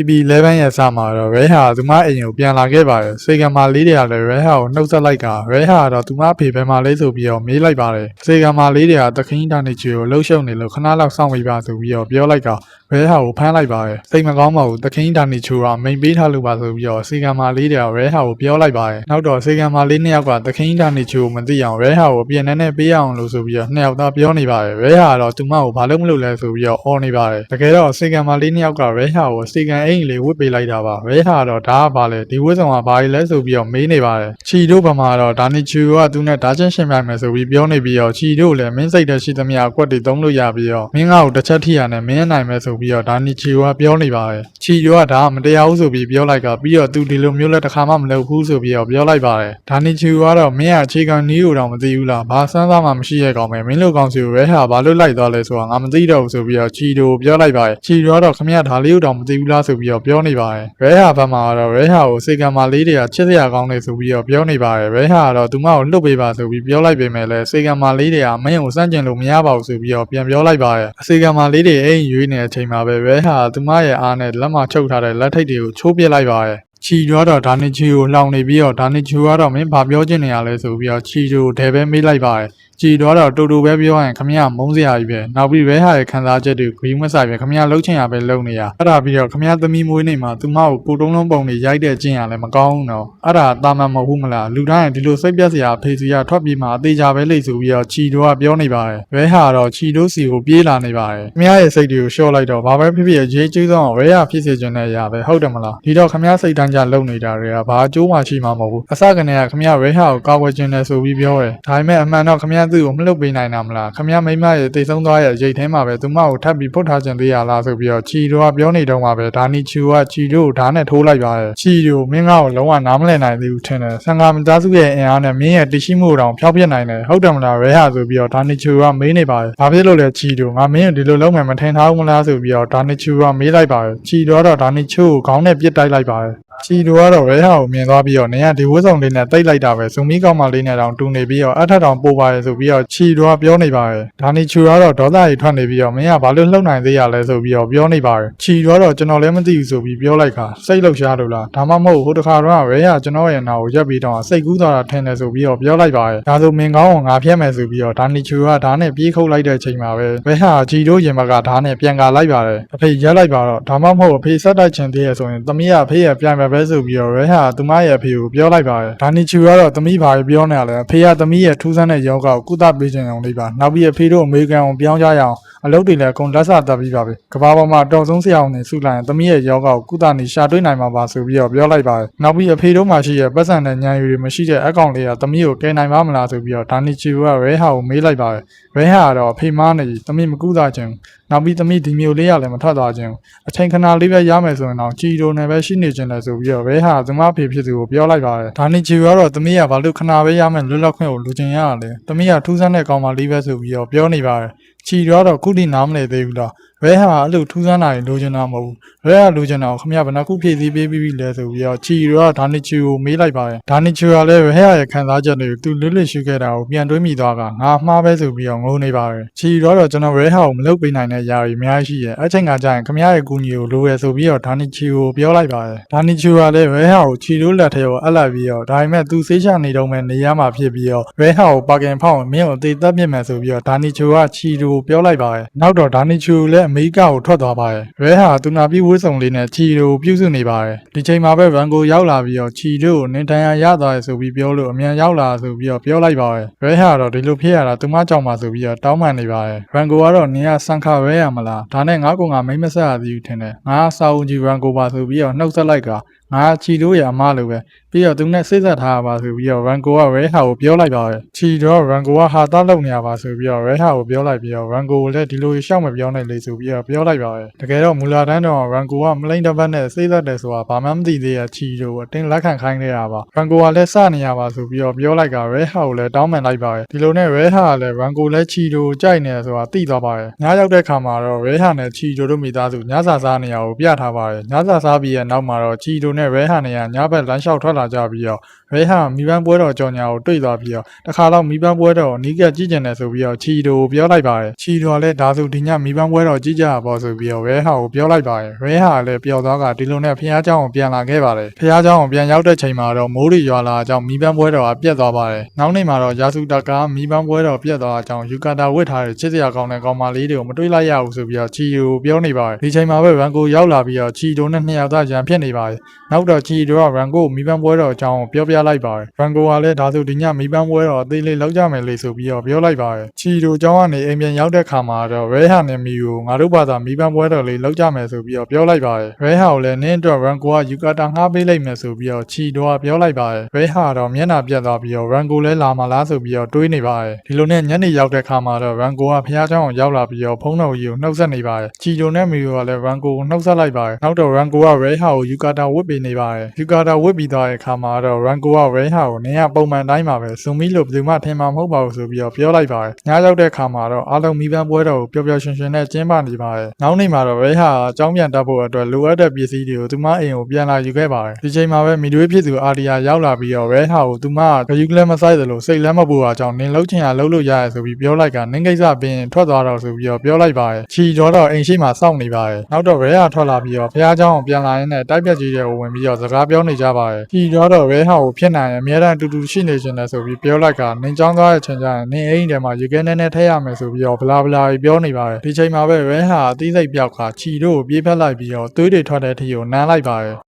EP11 ရဲ့စမှာတော့ Red ဟာသူမအိမ်ကိုပြန်လာခဲ့ပါတယ်စေကံမာလေးတွေကလည်း Red ဟာကိုနှုတ်ဆက်လိုက်က Red ဟာကတော့သူမအဖေဘယ်မှာလဲဆိုပြီးတော့မေးလိုက်ပါတယ်စေကံမာလေးတွေကသခင်ဒါနေချီကိုလှုပ်ရှုပ်နေလို့ခဏလောက်စောင့်မိပါဆိုပြီးတော့ပြောလိုက်က Red ဟာကိုဖမ်းလိုက်ပါတယ်စိတ်မကောင်းပါဘူးသခင်ဒါနေချီကမိန်ပေးထားလို့ပါဆိုပြီးတော့စေကံမာလေးတွေက Red ဟာကိုပြောလိုက်ပါတယ်နောက်တော့စေကံမာလေးနှစ်ယောက်ကသခင်ဒါနေချီကိုမသိအောင် Red ဟာကိုပြန်နေနဲ့ပေးအောင်လို့ဆိုပြီးတော့နှစ်ယောက်သားပြောနေပါတယ် Red ဟာကတော့သူမကိုဘာလို့မလုပ်လဲဆိုပြီးတော့အော်နေပါတယ်တကယ်တော့စေကံမာလေးနှစ်ယောက်က Red ဟာကိုစေကံအိမ်လေးဝတ်ပေးလိုက်တာပါ Red ဟာတော့ဒါကဘာလဲဒီဝတ်ဆောင်ကဘာလဲဆိုပြီးတော့မေးနေပါတယ်ချီတို့ဘာမှာတော့ဒါနေချီကသူနဲ့ဓာချင်းရှင်ပြိုင်မယ်ဆိုပြီးပြောနေပြီးတော့ချီတို့လည်းမင်းစိတ်တဲ့ရှိသမျှအကွက်တွေသုံးလို့ရပြီးတော့မင်းငါ့ကိုတစ်ချက်ထိရနဲ့မင်းနိုင်မယ်ဆိုပြီးတော့ဒါနေချီကပြောနေပါတယ်ချီတို့ကဒါကမတရားဘူးဆိုပြီးပြောလိုက်ကပြီးတော့သူဒီလိုမျိုးလက်တစ်ခါမှမလုပ်ဘူးဆိုပြီးတော့ပြောလိုက်ပါတယ်ဒါနေချီကတော့မင်းကအခြေခံနီးကိုတော့မသိဘူးလားဘာစမ်းစားမှမရှိရဲ့ကောင်ပဲမင်းတို့ကောင်စီကိုရဲဟာဘာလို့လိုက်သွားလဲဆိုတာငါမသိတော့ဘူးဆိုပြီးတော့ချီတို့ပြောလိုက်ပါတယ်ချီတို့ကတော့ခမရဒါလေးကိုတော့မသိဘူးလားဆိုပြီးတော့ပြောနေပါတယ်ရဲဟာဘက်မှာကတော့ရဲဟာကိုစေကံမာလေးတွေကချစ်စရာကောင်းတယ်ဆိုပြီးတော့ပြောနေပါတယ်ရဲဟာကတော့သူမကိုလှုပ်ပေးပါဆိုပြီးပြောလိုက်ပေမဲ့လည်းစေကံမာလေးတွေကမင်းကိုစန့်ကျင်လို့မရပါဘူးဆိုပြီးတော့ပြန်ပြောလိုက်ပါတယ်အစေကံမာလေးတွေအိမ်ရွေးနေတဲ့အချိန်မှာပဲရဲဟာသူမရဲ့အားနဲ့လက်မချုပ်ထားတဲ့လက်ထိပ်တွေကိုချိုးပစ်လိုက်ပါတယ်ချီတော့တော့ဒါနစ်ချီကိုလောင်နေပြီးတော့ဒါနစ်ချီကတော့မင်းဘာပြောချင်နေရလဲဆိုပြီးတော့ချီတို့ဒဲပဲမေးလိုက်ပါတယ် ကြည်တော့တော့တူတူပဲပြောရင်ခမရမုန်းစရာကြီးပဲနောက်ပြီးရဲဟာရဲ့ခံစားချက်တွေဂရီးမဆိုင်ပဲခမရလှုပ်ချင်ရပဲလှုပ်နေရအဲ့ဒါပြီးတော့ခမရသမီးမွေးနေမှာသူမကိုကိုတုံးလုံးပုံတွေရိုက်တဲ့ကျင့်ရလဲမကောင်းဘူးတော့အဲ့ဒါတာမန်မဟုတ်ဘူးမလားလူတိုင်းဒီလိုစိတ်ပြက်စရာဖေးစီရထွက်ပြီးမှအသေးချာပဲလိမ့်ဆိုပြီးတော့ချီတို့ကပြောနေပါတယ်ရဲဟာတော့ချီတို့စီကိုပြေးလာနေပါတယ်ခမရရဲ့စိတ်တွေကိုရှော့လိုက်တော့ဘာပဲဖြစ်ဖြစ်ရေးကျေးဆုံးအောင်ရဲဟာဖြစ်စေချင်တဲ့အရာပဲဟုတ်တယ်မလားဒီတော့ခမရစိတ်တန်းကြလုံနေတာတွေကဘာအကျိုးမှရှိမှာမဟုတ်ဘူးအစကနေကခမရရဲဟာကိုကောက်ွယ်ခြင်းနဲ့ဆိုပြီးပြောတယ်ဒါပေမဲ့အမှန်တော့ခမရသူ့ကိုမလှုပ်ပေးနိုင်တာမလားခမရမိမရဲ့တိတ်ဆုံးသွားရဲ့ရိတ်ထဲမှာပဲသူမကိုထပ်ပြီးဖုတ်ထားခြင်းသေးရလားဆိုပြီးတော့ချီတို့ကပြောနေတော့မှာပဲဒါနီချူကချီတို့ကိုဓာတ်နဲ့ထိုးလိုက်ပါတယ်ချီတို့မင်းငါ့ကိုလုံးဝနားမလည်နိုင်သေးဘူးထင်တယ်ဆန်ကာမသားစုရဲ့အင်အားနဲ့မင်းရဲ့တရှိမှုတောင်ဖျောက်ပြက်နိုင်တယ်ဟုတ်တယ်မလားရဲဟာဆိုပြီးတော့ဒါနီချူကမေးနေပါတယ်ဘာဖြစ်လို့လဲချီတို့ငါမင်းကိုဒီလိုလုံးမယ်မထင်ထားဘူးမလားဆိုပြီးတော့ဒါနီချူကမေးလိုက်ပါတယ်ချီတို့ကတော့ဒါနီချူကိုခေါင်းနဲ့ပစ်တိုက်လိုက်ပါတယ် ချီတို့ကတော့ရဲဟာကိုမြင်သွားပြီးတော့နေရဒီဝတ်ဆောင်လေးနဲ့တိတ်လိုက်တာပဲဇူမီကောက်မလေးနဲ့တောင်တူနေပြီးတော့အထက်တောင်ပို့ပါရဲဆိုပြီးတော့ချီတို့ကပြောနေပါတယ်ဒါနီချူကတော့ဒေါသကြီးထွက်နေပြီးတော့မင်းကဘာလို့လှုပ်နိုင်သေးရလဲဆိုပြီးတော့ပြောနေပါတယ်ချီတို့ကတော့ကျွန်တော်လည်းမသိဘူးဆိုပြီးပြောလိုက်ခါစိတ်လှုပ်ရှားလို့လားဒါမှမဟုတ်ဟိုတခါတော့ရဲဟာကျွန်တော်ရဲ့နာကိုရက်ပြီးတော့စိတ်ကူးသွားတာထင်တယ်ဆိုပြီးတော့ပြောလိုက်ပါတယ်ဒါဆိုမင်းကောင်းအောင်ငါဖျက်မယ်ဆိုပြီးတော့ဒါနီချူကဓာတ်နဲ့ပြေးခုတ်လိုက်တဲ့အချိန်မှာပဲရဲဟာချီတို့ရင်ဘကဓာတ်နဲ့ပြန်ကာလိုက်ပါတယ်အဖေရက်လိုက်ပါတော့ဒါမှမဟုတ်အဖေဆက်တိုက်ချင်သေးရဆိုရင်သမီးကအဖေရဲ့ပြန်ပဲပဲဆိုပြီးတော့ရဲဟာသူမရဲ့အဖေကိုပြောလိုက်ပါတယ်ဒါနီချူကတော့သမီးဘာပြောနေရလဲအဖေကသမီးရဲ့ထူးဆန်းတဲ့ယောဂကိုကုသပေးခြင်းအောင်လေးပါနောက်ပြီးအဖေတို့အမေရိကန်အောင်ပြောင်းကြရအောင်အလုပ်တွေလည်းအကုန်လက်ဆတက်ပြီးပါပဲကဘာပေါ်မှာအတော်ဆုံးဆရာအောင်နေဆုလိုက်ရင်သမီးရဲ့ယောဂကိုကုသနေရှာတွေ့နိုင်မှာပါဆိုပြီးတော့ပြောလိုက်ပါတယ်နောက်ပြီးအဖေတို့မှရှိရဲ့ပတ်စံတဲ့ညံယူတွေမရှိတဲ့အကောင့်လေးကသမီးကိုကယ်နိုင်ပါမလားဆိုပြီးတော့ဒါနီချူကရဲဟာကိုမေးလိုက်ပါတယ်ရဲဟာကတော့အဖေမားနေသမီးမကုသခြင်း နောက်ပြီးသမီးဒီမျိုးလေးရလည်းမထွက်သွားခြင်းအချိန်ခဏလေးပဲရမယ်ဆိုရင်တော့ကြည်တိုနဲ့ပဲရှိနေခြင်းလဲဆိုပြီးတော့ရဲဟာသမားဖေဖြစ်သူကိုပြောလိုက်ပါတယ်ဒါနီချူကတော့သမီးကဘာလို့ခဏပဲရမယ်လွတ်လပ်ခွင့်ကိုလူချင်ရရလဲသမီးကထူးဆန်းတဲ့ကောင်မလေးပဲဆိုပြီးတော့ပြောနေပါတယ်ချီတော့တော့ခုထိနားမလည်သေးဘူးလား ရဲဟာအဲ့လိုထူးဆန်းတာတွေလိုချင်တာမဟုတ်ဘူးရဲဟာလိုချင်တာကိုခမရဘယ်နှခုဖြည့်ဆည်းပေးပြီးပြီလဲဆိုပြီးတော့ချီတော့ဒါနီချူကိုမေးလိုက်ပါတယ်ဒါနီချူကလည်းရဲဟာရဲ့ခံစားချက်တွေကိုသူလွတ်လပ်ရှုခဲ့တာကိုပြန်တွေးမိသွားကငါမှားပဲဆိုပြီးတော့ငိုနေပါတယ်ချီတော့တော့ကျွန်တော်ရဲဟာကိုမလုပ်ပေးနိုင်တဲ့ຢာတွေအများကြီးရှိရဲ့အဲ့ချိန်ကကြာရင်ခမရရဲ့ကူညီကိုလိုရဆိုပြီးတော့ဒါနီချူကိုပြောလိုက်ပါတယ်ဒါနီချူကလည်းရဲဟာကိုချီတို့လက်ထဲကိုအပ်လိုက်ပြီးတော့ဒါပေမဲ့သူဆေးချနေတော့မဲ့နေရမှာဖြစ်ပြီးတော့ရဲဟာကိုပါကင်ဖောင်းမင်းကိုအသေးသက်ပြစ်မယ်ဆိုပြီးတော့ဒါနီချူကချီတို့ကိုပြောလိုက်ပါတယ်နောက်တော့ဒါနီချူလည်းအမေရိကကိုထွက်သွားပါတယ်ရဲဟာသူနာပြီးဝှဆောင်လေးနဲ့ချီတို့ကိုပြုစုနေပါတယ်ဒီချိန်မှာပဲရန်ကိုရောက်လာပြီးတော့ချီတို့ကိုနင်တန်ရရသွားရဆိုပြီးပြောလို့အမြန်ရောက်လာဆိုပြီးတော့ပြောလိုက်ပါတယ်ရဲဟာတော့ဒီလိုဖြစ်ရတာသူမကြောင့်ပါဆိုပြီးတော့တောင်းပန်နေပါတယ်ရန်ကိုကတော့နင်ကစံခရဲရမလားဒါနဲ့ငါ့ကောင်ကမိမ့်မဆက်ရသေးဘူးထင်တယ်ငါစာအုပ်ကြီးရန်ကိုပါဆိုပြီးတော့နှုတ်ဆက်လိုက်က ငါချီတို့ရအမလိုပဲပြီးတော့သူနဲ့စိတ်ဆက်ထားပါဆိုပြီးတော့ရန်ကိုကရဲဟာကိုပြောလိုက်ပါတယ်ချီတော့ရန်ကိုကဟာသားလုံနေရပါဆိုပြီးတော့ရဲဟာကိုပြောလိုက်ပြီးတော့ရန်ကိုကိုလည်းဒီလိုရှောက်မပြောနိုင်လေဆိုပြီးတော့ပြောလိုက်ပါတယ်တကယ်တော့မူလာတန်းတော့ရန်ကိုကမလိမ့်တစ်ပတ်နဲ့စိတ်ဆက်တယ်ဆိုတာဘာမှမသိသေးရချီတို့အတင်းလက်ခံခိုင်းနေတာပါရန်ကိုကလည်းစနေရပါဆိုပြီးတော့ပြောလိုက်ကရဲဟာကိုလည်းတောင်းပန်လိုက်ပါတယ်ဒီလိုနဲ့ရဲဟာကလည်းရန်ကိုလည်းချီတို့ကြိုက်နေတယ်ဆိုတာသိသွားပါတယ်ညရောက်တဲ့ခါမှာတော့ရဲဟာနဲ့ချီတို့တို့မိသားစုညစာစားနေရကိုပြထားပါတယ်ညစာစားပြီးရဲ့နောက်မှာတော့ချီတို့နဲ့ရဲဟာနဲ့ကညဘက်လမ်းလျှောက်ထွက်လာ လာကြပြီးတော့ရဲဟာမိဘပွဲတော်ကြောင်ညာကိုတွေ့သွားပြီးတော့တခါတော့မိဘပွဲတော်ကိုနီးကပ်ကြည့်ကျင်တယ်ဆိုပြီးတော့ချီတိုကိုပြောလိုက်ပါတယ်ချီတိုကလည်းဒါဆိုဒီညမိဘပွဲတော်ကြည့်ကြရပါဆိုပြီးတော့ရဲဟာကိုပြောလိုက်ပါတယ်ရဲဟာလည်းပျော်သွားကဒီလိုနဲ့ဖះเจ้าကိုပြန်လာခဲ့ပါတယ်ဖះเจ้าကိုပြန်ရောက်တဲ့ချိန်မှာတော့မိုးရီရွာလာအကြောင်းမိဘပွဲတော်ကပြတ်သွားပါတယ်နောက်နေ့မှာတော့ယာစုတကားမိဘပွဲတော်ပြတ်သွားအကြောင်းယူကာတာဝတ်ထားတဲ့ချစ်စရာကောင်းတဲ့ကောင်မလေးတွေကိုမတွေးလိုက်ရဘူးဆိုပြီးတော့ချီတိုကိုပြောနေပါတယ်ဒီချိန်မှာပဲရန်ကိုရောက်လာပြီးတော့ချီတိုနဲ့နှစ်ယောက်သားရန်ဖြစ်နေပါတယ် နောက်တော့ချီတိုကရန်ကိုမိဘပွဲတော်အကြောင်းကိုပြောပြလိုက်ပါတယ်ရန်ကိုကလည်းဒါဆိုဒီညမိဘပွဲတော်အသေးလေးလောက်ကြမယ်လေဆိုပြီးတော့ပြောလိုက်ပါတယ်ချီတိုအကြောင်းကနေအိမ်ပြန်ရောက်တဲ့ခါမှာတော့ရဲဟာနဲ့မီကိုငါတို့ဘာသာမိဘပွဲတော်လေးလောက်ကြမယ်ဆိုပြီးတော့ပြောလိုက်ပါတယ်ရဲဟာကိုလည်းနင်းအတွက်ရန်ကိုကယူကာတာငှားပေးလိုက်မယ်ဆိုပြီးတော့ချီတိုကပြောလိုက်ပါတယ်ရဲဟာတော့မျက်နှာပြတ်သွားပြီးတော့ရန်ကိုလည်းလာမလားဆိုပြီးတော့တွေးနေပါတယ်ဒီလိုနဲ့ညနေရောက်တဲ့ခါမှာတော့ရန်ကိုကဖះเจ้าကိုရောက်လာပြီးတော့ဖုန်းတော်ကြီးကိုနှုတ်ဆက်နေပါတယ်ချီတိုနဲ့မီကိုကလည်းရန်ကိုကိုနှုတ်ဆက်လိုက်ပါတယ်နောက်တော့ရန်ကိုကရဲဟာကိုယူကာတာဝတ်ပေး နေပါတယ်ယူကာတာဝတ်ပြီးသွားတဲ့ခါမှာတော့ရန်ကိုကရဲဟာကိုနင်းကပုံမှန်တိုင်းပါပဲဇူမီလို့ဘယ်သူမှထင်မှာမဟုတ်ပါဘူးဆိုပြီးတော့ပြောလိုက်ပါတယ်ညရောက်တဲ့ခါမှာတော့အားလုံးမိဘပွဲတော်ကိုပျော်ပျော်ရွှင်ရွှင်နဲ့ကျင်းပနေပါတယ်နောက်နေ့မှာတော့ရဲဟာအကြောင်းပြန်တက်ဖို့အတွက်လိုအပ်တဲ့ပစ္စည်းတွေကိုသူမအိမ်ကိုပြန်လာယူခဲ့ပါတယ်ဒီချိန်မှာပဲမီတွေးဖြစ်သူအာဒီယာရောက်လာပြီးတော့ရဲဟာကိုသူမကဂယူကလည်းမဆိုင်သလိုစိတ်လည်းမပူပါကြောင်းနင်းလုံးချင်ရလုံးလို့ရရဆိုပြီးပြောလိုက်ကနင်းကိစ္စပင်ထွက်သွားတော့ဆိုပြီးတော့ပြောလိုက်ပါတယ်ချီတော့တော့အိမ်ရှိမှစောင့်နေပါတယ်နောက်တော့ရဲဟာထွက်လာပြီးတော့ဖះเจ้าကိုပြန်လာရင်းနဲ့တိုက်ပြက်ကြီးတွေကိုဝင် ပြီးတော့စကားပြောနေကြပါတယ်ချီတော့တော့ရဲဟာကိုဖြစ်နိုင်ရင်အများတန်းအတူတူရှိနေခြင်းနဲ့ဆိုပြီးပြောလိုက်ကနင်းချောင်းသွားတဲ့ချိန်ကျရင်နင်းအိမ်ထဲမှာရေခဲနဲနဲထည့်ရမယ်ဆိုပြီးတော့ဘလာဘလာကြီးပြောနေပါတယ်ဒီချိန်မှာပဲရဲဟာအသေးစိတ်ပြောက်ခါချီတို့ကိုပြေးဖက်လိုက်ပြီးတော့သွေးတွေထွက်တဲ့အထိကိုနမ်းလိုက်ပါတယ်